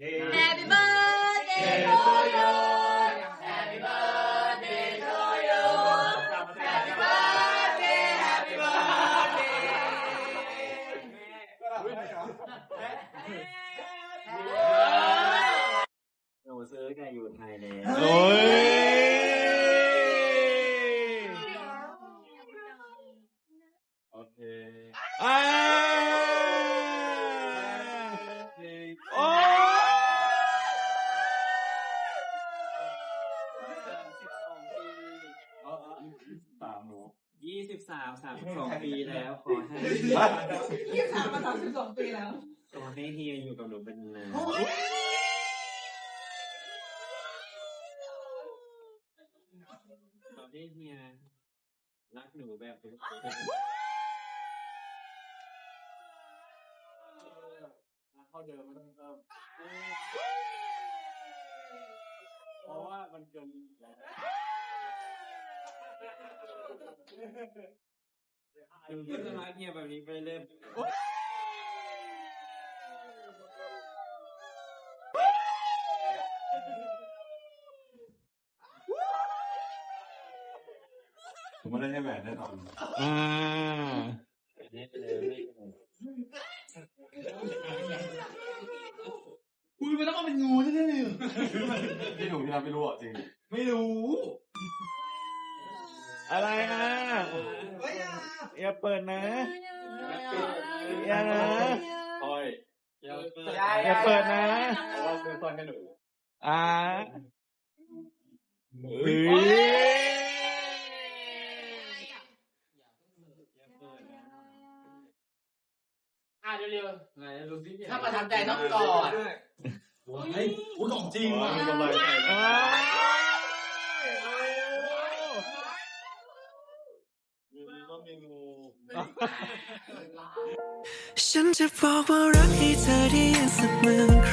Happy birthday to you Happy birthday to you Happy birthday Happy birthday หนูซื้อแกอยู่ไทยแล้วโอ้ยโอเค อ่าโอ้ย สามหนูยี่สิบสามสามสิบสองปีแล้วขอให้ยี่สิบสามมาสามสิบสองปีแล้วขอให้เฮียอยู่กับหนูเป็นนานขอให้เฮียรักหนูแบบเป็นเข้าเดิมไม่ต้องเติมเพราะว่ามันเกิน หนูก็จะรักเฮียบแบบนี้ไปเรื่อยผมไม่ได้ให้แหวนแน่นอนอ่าอุ้ยมันต้องเป็นงูใช่ไหมพี่หนูพี่ทำไม่รู้อะจริง ไม่รู้ อะไรอะอย่าเปิดนะ อย่านะคอยอย่าเปิดอย่าเปิดนะเพราะว่าซื้อซ่อนให้หนูอ่าเฮ้ยอย่าเปิดนะอะเร็วไหนดูสิๆถ้าประทับใจต้องกอดเฮ้ยอุ้ยของจริงว่ะมี กำไรใส่อ่าก็มีงูฉันจะบอกว่ารักให้เธอได้ยินสักหมื่นค